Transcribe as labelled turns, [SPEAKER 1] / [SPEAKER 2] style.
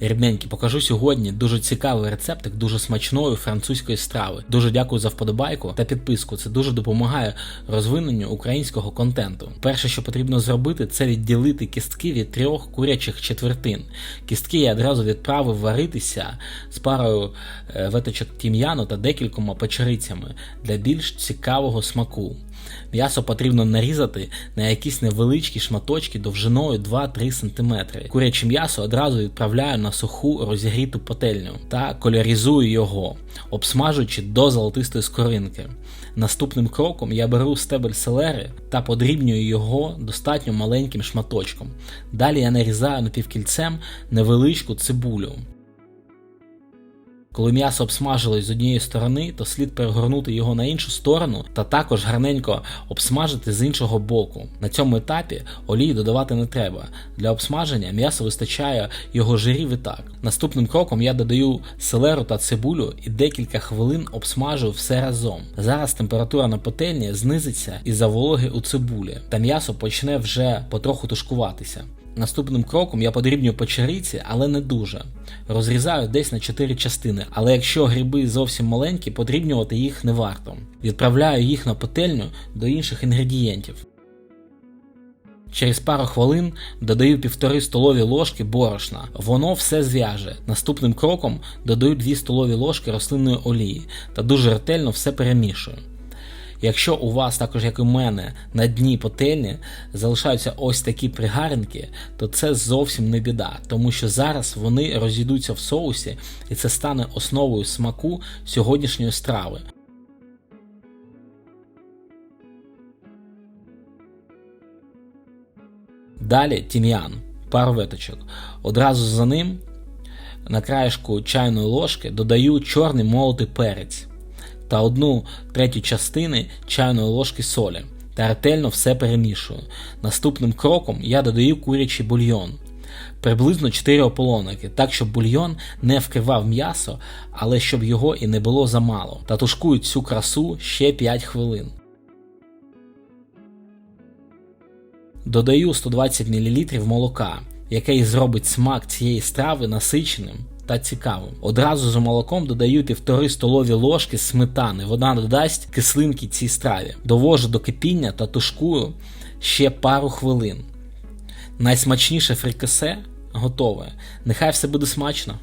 [SPEAKER 1] Рідненькі, покажу сьогодні дуже цікавий рецептик дуже смачної французької страви. Дуже дякую за вподобайку та підписку. Це дуже допомагає розвиненню українського контенту. Перше, що потрібно зробити, це відділити кістки від трьох курячих четвертин. Кістки я одразу відправив варитися з парою е, веточок тім'яну та декількома печерицями для більш цікавого смаку. М'ясо потрібно нарізати на якісь невеличкі шматочки довжиною 2-3 см. Куряче м'ясо одразу відправляю на суху розігріту пательню та кольоризую його, обсмажуючи до золотистої скоринки. Наступним кроком я беру стебель селери та подрібнюю його достатньо маленьким шматочком. Далі я нарізаю напівкільцем невеличку цибулю. Коли м'ясо обсмажилось з однієї сторони, то слід перегорнути його на іншу сторону та також гарненько обсмажити з іншого боку. На цьому етапі олії додавати не треба. Для обсмаження м'ясо вистачає його жирів і так. Наступним кроком я додаю селеру та цибулю і декілька хвилин обсмажую все разом. Зараз температура на пательні знизиться із-за вологи у цибулі, та м'ясо почне вже потроху тушкуватися. Наступним кроком я подрібнюю печериці, але не дуже. Розрізаю десь на 4 частини, але якщо гриби зовсім маленькі, подрібнювати їх не варто. Відправляю їх на пательню до інших інгредієнтів. Через пару хвилин додаю півтори столові ложки борошна. Воно все зв'яже. Наступним кроком додаю 2 столові ложки рослинної олії та дуже ретельно все перемішую. Якщо у вас, також як і у мене, на дні пательні залишаються ось такі пригаринки, то це зовсім не біда, тому що зараз вони розійдуться в соусі і це стане основою смаку сьогоднішньої страви. Далі тім'ян, пару веточок. Одразу за ним на краєшку чайної ложки додаю чорний молотий перець та одну третю частини чайної ложки солі та ретельно все перемішую. Наступним кроком я додаю курячий бульйон. Приблизно 4 ополоники, так щоб бульйон не вкривав м'ясо, але щоб його і не було замало. Та тушкую цю красу ще 5 хвилин. Додаю 120 мл молока, який зробить смак цієї страви насиченим та цікавим. Одразу за молоком додаю півтори столові ложки сметани. Вона додасть кислинки цій страві. Довожу до кипіння та тушкую ще пару хвилин. Найсмачніше фрикасе готове. Нехай все буде смачно.